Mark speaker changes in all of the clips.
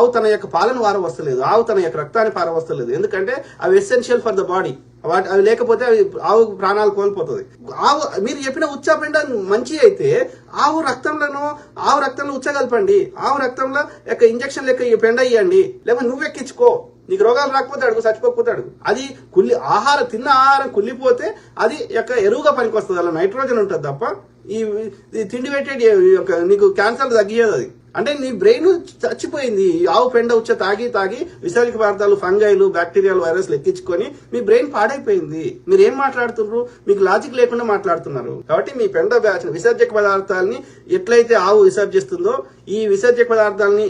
Speaker 1: ఆవు తన యొక్క పాలను వారవస్తలేదు ఆవు తన యొక్క రక్తాన్ని పారవస్తలేదు. ఎందుకంటే అవి ఎసెన్షియల్ ఫర్ ద బాడీ వాటి అవి లేకపోతే అవి ఆవు ప్రాణాలు కోల్పోతుంది. ఆవు మీరు చెప్పిన ఉచ్చపిండ మంచి అయితే ఆవు రక్తంలోనూ ఆవు రక్తంలో ఉచ్చగలపండి. ఆవు రక్తంలో యొక్క ఇంజక్షన్ లెక్క ఈ పెండ ఇవ్వండి లేకపోతే నువ్వు ఎక్కించుకో నీకు రోగాలు రాకపోతే అడుగు చచ్చిపోకపోతే అడుగు. అది కుల్లి ఆహారం తిన్న ఆహారం కుళ్ళిపోతే అది యొక్క ఎరువుగా పనికొస్తుంది. అలా నైట్రోజన్ ఉంటుంది తప్ప ఈ తిండి పెట్టే యొక్క నీకు క్యాన్సర్ తగ్గియదు అది. అంటే నీ బ్రెయిన్ చచ్చిపోయింది. ఈ ఆవు పెండ ఉచ్చ తాగి తాగి విసర్జక పదార్థాలు ఫంగైలు బ్యాక్టీరియాలు వైరస్లు ఎక్కించుకొని మీ బ్రెయిన్ పాడైపోయింది. మీరు ఏం మాట్లాడుతున్నారు? మీకు లాజిక్ లేకుండా మాట్లాడుతున్నారు. కాబట్టి మీ పెండ బ్యాచ్ విసర్జక పదార్థాలని ఎట్లయితే ఆవు విసర్జిస్తుందో ఈ విసర్జక పదార్థాలని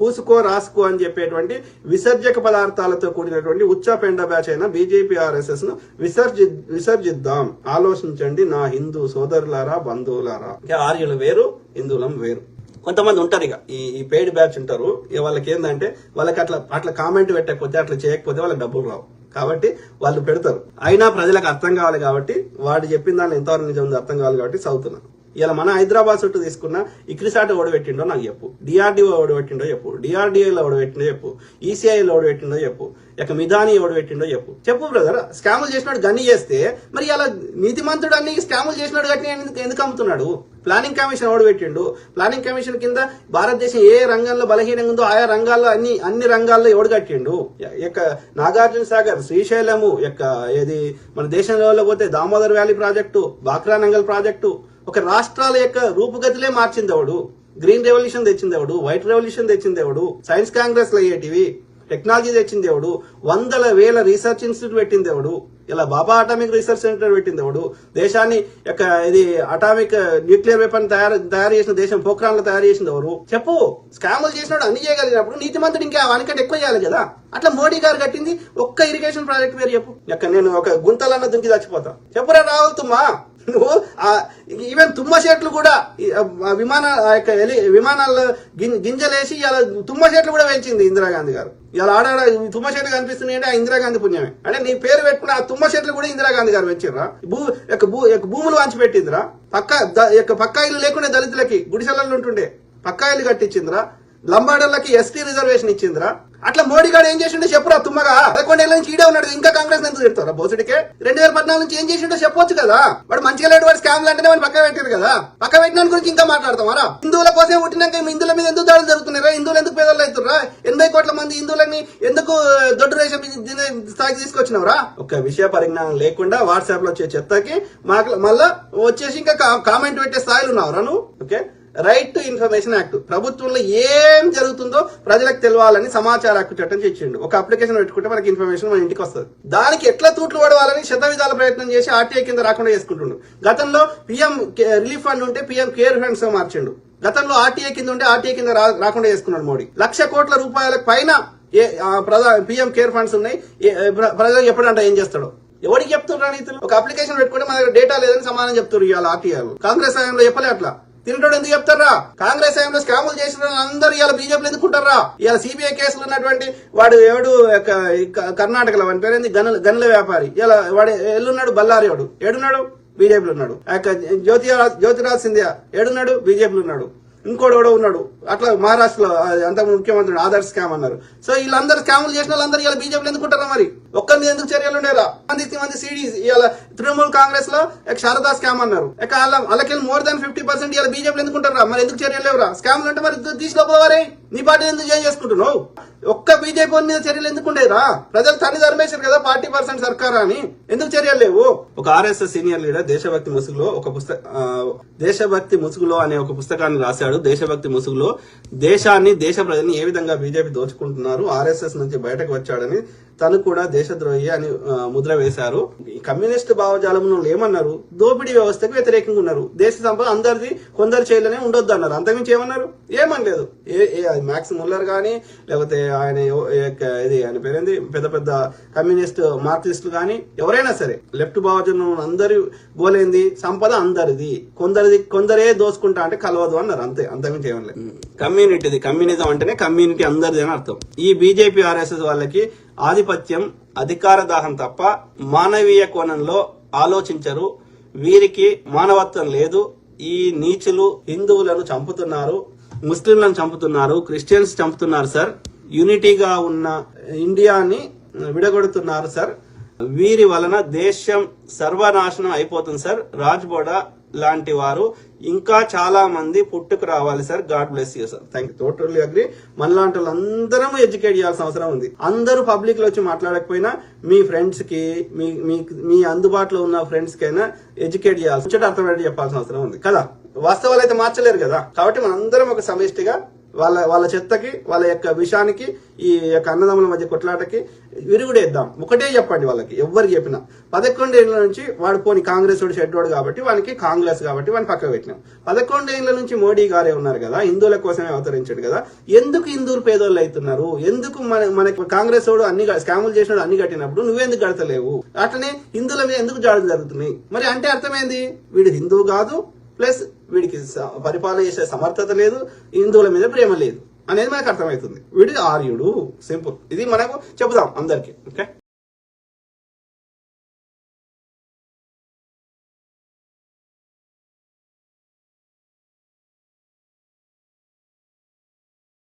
Speaker 1: పూసుకో రాసుకో అని చెప్పేటువంటి విసర్జక పదార్థాలతో కూడినటువంటి ఉచ్చ పెండ బ్యాచ్ అయిన బీజేపీ ఆర్ఎస్ఎస్ను విసర్జి విసర్జిద్దాం. ఆలోచించండి నా హిందూ సోదరులారా బంధువులారా. ఆర్యులు వేరు హిందువులం వేరు. కొంతమంది ఉంటారు ఇక. ఈ ఈ పెయిడ్ బ్యాచ్ ఉంటారు. ఇక వాళ్ళకి ఏంటంటే వాళ్ళకి అట్లా అట్లా కామెంట్ పెట్టకపోతే అట్లా చేయకపోతే వాళ్ళకి డబ్బులు రావు. కాబట్టి వాళ్ళు పెడతారు. అయినా ప్రజలకు అర్థం కావాలి కాబట్టి వాడు చెప్పిన దానిలో ఎంతవరకు నిజం అర్థం కావాలి కాబట్టి చదువుతున్నారు. ఇలా మన హైదరాబాద్ చుట్టూ తీసుకున్న ఇక్రిసాట్ ఓడబెట్టిండో నాకు చెప్పు. డిఆర్డీఓ ఓడబెట్టిండో చెప్పు. డిఆర్డీఏలో ఓడబెట్టిండో చెప్పు. ఈసీఐలో ఓడబెట్టిండో చెప్పు. ఇక మిధాని ఓడబెట్టిండో చెప్పు. చెప్పు బ్రదర్ స్కాములు చేసినాడు గన్ని చేస్తే మరి అలా నీతిమంతుడు అన్ని స్కాములు చేసినాడు గట్టి ఎందుకు అమ్ముతున్నాడు? ప్లానింగ్ కమిషన్ ఓడబెట్టిండు ప్లానింగ్ కమిషన్ కింద భారతదేశం ఏ రంగంలో బలహీనంగా ఉందో ఆయా రంగాల్లో అన్ని అన్ని రంగాల్లో ఎవడు యొక్క నాగార్జున సాగర్ శ్రీశైలము యొక్క ఏది మన దేశంలో పోతే Damodar valley project Bhakra Nangal project ఒక రాష్ట్రాల యొక్క రూపుగతిలే మార్చింది ఎవడు గ్రీన్ రెవల్యూషన్ తెచ్చింది ఎవడు వైట్ రెవల్యూషన్ తెచ్చింది ఎవడు సైన్స్ కాంగ్రెస్లో అయ్యేటివి? టెక్నాలజీ తెచ్చింది ఎవడు వందల వేల రీసెర్చ్ ఇన్స్టిట్యూట్ పెట్టింది ఎవడు ఇలా బాబా అటామిక్ రీసెర్చ్ సెంటర్ పెట్టింది ఎవడు దేశాన్ని యొక్క ఇది అటామిక్ న్యూక్లియర్ వెపన్ తయారు తయారు చేసిన దేశం పోఖ్రాన్లో తయారు చేసింది ఎవరు చెప్పు. స్కాములు చేసినాడు అన్ని చేయగలిగినప్పుడు నీతిమంతుడు ఇంకా వానికంటే ఎక్కువ చేయాలి కదా? అట్లా మోడీ గారు కట్టింది ఒక్క ఇరిగేషన్ ప్రాజెక్ట్ పేరు చెప్పు. ఇక నేను ఒక గుంతలన్న దుంకి చచ్చిపోతా. చెప్పురా రాహుల్ తుమ్మా. నువ్వు ఈవెన్ తుమ్మ చెట్లు కూడా విమాన యొక్క ఎలి- విమానాల్లో గింజలేసి ఇలా తుమ్మ చెట్లు కూడా పెంచింది ఇందిరాగాంధీ గారు. ఇలా ఆడాడ ఈ తుమ్మ చెట్లు కనిపిస్తున్నాయి అంటే ఆ ఇందిరాగాంధీ పుణ్యమే. అంటే నీ పేరు పెట్టుకున్న ఆ తుమ్మ చెట్లు కూడా ఇందిరాగాంధీ గారు పెంచిర్రా భూ యొక్క భూ యొక్క భూములు వంచి పెట్టిందిరా? పక్క యొక్క పక్కా ఇల్లు లేకుండా దళితులకి గుడిసెలలో ఉంటుండే. పక్కా ఇల్లు కట్టించిందిరా? లంబాడర్లకి ఎస్టీ రిజర్వేషన్ ఇచ్చిందిరా. అట్లా మోడీ గారు ఏం చేసిండో చెప్పురా తుమ్మగా. పదకొండేళ్ళ నుంచి ఈడే ఉన్నాడు ఇంకా కాంగ్రెస్ ఎందుకు తిడతారా బోసుడికే? రెండు వేల పద్నాలుగు నుంచి ఏం చేసిండో చెప్పొచ్చు కదా. వాడు మంచిగా లేడు వాడు స్కామ్ అంటేనే పక్క పెట్టారు కదా. పక్క పెట్టిన గురించి ఇంకా మాట్లాడతామారా హిందువుల కోసం పుట్టినాక హిందువుల మీద ఎందుకు దాడులు జరుగుతున్నారా హిందువులు ఎందుకు పేదలు అవుతున్నారా? ఎనభై కోట్ల మంది హిందువులని ఎందుకు దొడ్డు రేషన్ స్థాయికి తీసుకొచ్చినవరా? ఒక విషయ పరిజ్ఞానం లేకుండా వాట్సాప్లో వచ్చే చెత్తకి మాకు మళ్ళా వచ్చేసి ఇంకా కా- కామెంట్ పెట్టే స్థాయిలో ఉన్నావురా నువ్వు? Okay? Right to information act. ప్రభుత్వంలో ఏం జరుగుతుందో ప్రజలకు తెలియాలని సమాచార హక్కు చట్టం తెచ్చిండు ఒక అప్లికేషన్ పెట్టుకుంటే మనకి ఇన్ఫర్మేషన్ మన ఇంటికి వస్తుంది. దానికి ఎట్లా తూట్లు పడవాలని శత విధాల ప్రయత్నం చేసి ఆర్టీఐ కింద రాకుండా చేసుకుంటుండు. గతంలో పిఎం రిలీఫ్ ఫండ్ ఉంటే పిఎం కేర్ ఫండ్స్ మార్చిండు. గతంలో ఆర్టీఐ కింద ఉంటే ఆర్టీఐ కింద రాకుండా చేసుకున్నాడు మోడీ. లక్ష కోట్ల రూపాయల పైన ఏ ప్రధా పిఎం కేర్ ఫండ్స్ ఉన్నాయి. ప్రజలకు ఎప్పుడంటే ఏం చేస్తాడు? ఎవరికి చెప్తున్నారు రైతులు ఒక అప్లికేషన్ పెట్టుకుంటే మన దగ్గర డేటా లేదని సమాధానం చెప్తారు ఇవాళ ఆర్టీఐ కాంగ్రెస్ హయాంలో చెప్పలే అట్లా. తినటోడు ఎందుకు చెప్తారా కాంగ్రెస్ హయాంలో స్కాములు చేసిన అందరూ ఇవాళ బీజేపీలు ఎందుకుంటారా ఇవాళ సిబిఐ కేసులు ఉన్నటువంటి వాడు ఎవడు? కర్ణాటకలో వాని పేరేంది? గనుల గనుల వ్యాపారి. ఇలా వాడు ఎల్లున్నాడు? బల్లారి వాడు. ఏడున్నాడు? బీజేపీలో ఉన్నాడు. ఆ యొక్క జ్యోతి జ్యోతిరాజ్ సింధియా ఏడున్నాడు? బీజేపీలో ఉన్నాడు. ఇంకోటి కూడా ఉన్నాడు. అట్లా మహారాష్ట్రలో అంత ముఖ్యమంత్రి ఆధార్ స్కామ్ అన్నారు. సో వీళ్ళందరూ స్కాములు చేసిన వాళ్ళందరూ ఇలా బీజేపీలు ఎందుకుంటారా మరి? ఒక్కరిని ఎందుకు చర్యలు ఉండేలా మంది మంది సిడీస్ ఇవాళ తృణమూల్ కాంగ్రెస్లో శారదా స్కామ్ అన్నారు. ఇక వాళ్ళకి మోర్ దాన్ ఫిఫ్టీ పర్సెంట్ ఇలా బీజేపీలు ఎందుకుంటారా మరి ఎందుకు చర్యలు లేవురా? స్కామ్లు అంటే మరి తీసుకోపోవారే నీ పార్టీ ఎందుకు చేంజ్ చేసుకుంటున్నావు? ఒక్క బీజేపీ మీద చర్యలు ఎందుకు ఉండేరా ప్రజలు తల్లి ధర్మేశారు కదా పార్టీ పర్సెంట్ సర్కార్ అని? ఎందుకు చర్యలు లేవు? ఒక ఆర్ఎస్ఎస్ సీనియర్ లీడర్ దేశభక్తి ముసుగులో ఒక పుస్తక దేశభక్తి ముసుగులో అనే ఒక పుస్తకాన్ని రాశాడు. దేశభక్తి ముసుగులో దేశాన్ని దేశ ప్రజల్ని ఏ విధంగా బీజేపీ దోచుకుంటున్నారు ఆర్ఎస్ఎస్ నుంచి బయటకు వచ్చాడని తను కూడా దేశద్రోహి అని ముద్ర వేశారు. ఈ కమ్యూనిస్ట్ భావజాలంలో ఏమన్నారు? దోపిడీ వ్యవస్థకు వ్యతిరేకంగా ఉన్నారు. దేశ సంపద అందరిది కొందరు చేయలేనే ఉండొద్దు అన్నారు. అంతకుమించి ఏమన్నారు? ఏమనలేదు. ఏ ఏ అది మ్యాక్స్ ముల్లర్ కానీ లేకపోతే ఆయన ఇది ఆయన పేరేంది? పెద్ద పెద్ద కమ్యూనిస్ట్ మార్క్సిస్టులు కానీ ఎవరైనా సరే లెఫ్ట్ భావజనం అందరి గోలేంది సంపద అందరిది. కొందరిది కొందరే దోసుకుంటా అంటే కలవదు అన్నారు. అంతే అంతకుమించి ఏమనలేదు. కమ్యూనిటీది కమ్యూనిజం అంటేనే కమ్యూనిటీ అందరిది అని అర్థం. ఈ బీజేపీ ఆర్ఎస్ఎస్ వాళ్ళకి ఆధిపత్యం అధికార దాహం తప్ప మానవీయ కోణంలో ఆలోచించరు. వీరికి మానవత్వం లేదు. ఈ నీచులు హిందువులను చంపుతున్నారు ముస్లింలను చంపుతున్నారు క్రిస్టియన్స్ చంపుతున్నారు సార్. యూనిటీగా ఉన్న ఇండియాని విడగొడుతున్నారు సార్. వీరి వలన దేశం సర్వనాశనం అయిపోతుంది సార్. రాజ్బోడా లాంటి వారు ఇంకా చాలా మంది పుట్టుకు రావాలి sir. God bless you sir. Thank you totally agree. మనలాంటి వాళ్ళందరం ఎడ్యుకేట్ చేయాల్సిన అవసరం ఉంది. అందరూ పబ్లిక్లో వచ్చి మాట్లాడకపోయినా మీ ఫ్రెండ్స్కి మీ మీ మీ అందుబాటులో ఉన్న ఫ్రెండ్స్ కైనా ఎడ్యుకేట్ చేయాల్సి వచ్చేట అర్థమయ్యేది చెప్పాల్సిన అవసరం ఉంది. కదా? వాస్తవాలు అయితే మార్చలేరు కదా? కాబట్టి మనందరం ఒక సమిష్టిగా వాళ్ళ వాళ్ళ చెత్తకి వాళ్ళ యొక్క విషానికి ఈ యొక్క అన్నదమ్ముల మధ్య కొట్లాటకి విరుగుడేద్దాం. ఒకటే చెప్పండి వాళ్ళకి ఎవ్వరికి చెప్పినా. పదకొండు ఏళ్ళ నుంచి వాడు పోని కాంగ్రెస్ వాడు షెడ్యూడ్ కాబట్టి వానికి కాంగ్రెస్ కాబట్టి వాడిని పక్కకు పెట్టినాం. పదకొండు ఏళ్ళ నుంచి మోడీ గారే ఉన్నారు కదా హిందువుల కోసమే అవతరించాడు కదా ఎందుకు హిందువులు పేదోళ్ళు అవుతున్నారు? ఎందుకు మన మనకి కాంగ్రెస్ వాడు అన్ని స్కాములు చేసినాడు అన్ని కట్టినప్పుడు నువ్వెందుకు కడతలేవు? అట్లనే హిందువుల మీద ఎందుకు జాడులు జరుగుతున్నాయి? మరి అంటే అర్థమైంది వీడు హిందువు కాదు ప్లస్ వీడికి పరిపాలన చేసే సమర్థత లేదు హిందువుల మీద ప్రేమ లేదు. అనేది మనకు అర్థమవుతుంది. వీడి ఆర్యుడు. సింపుల్. ఇది మనకు చెబుదాం అందరికి. ఓకే?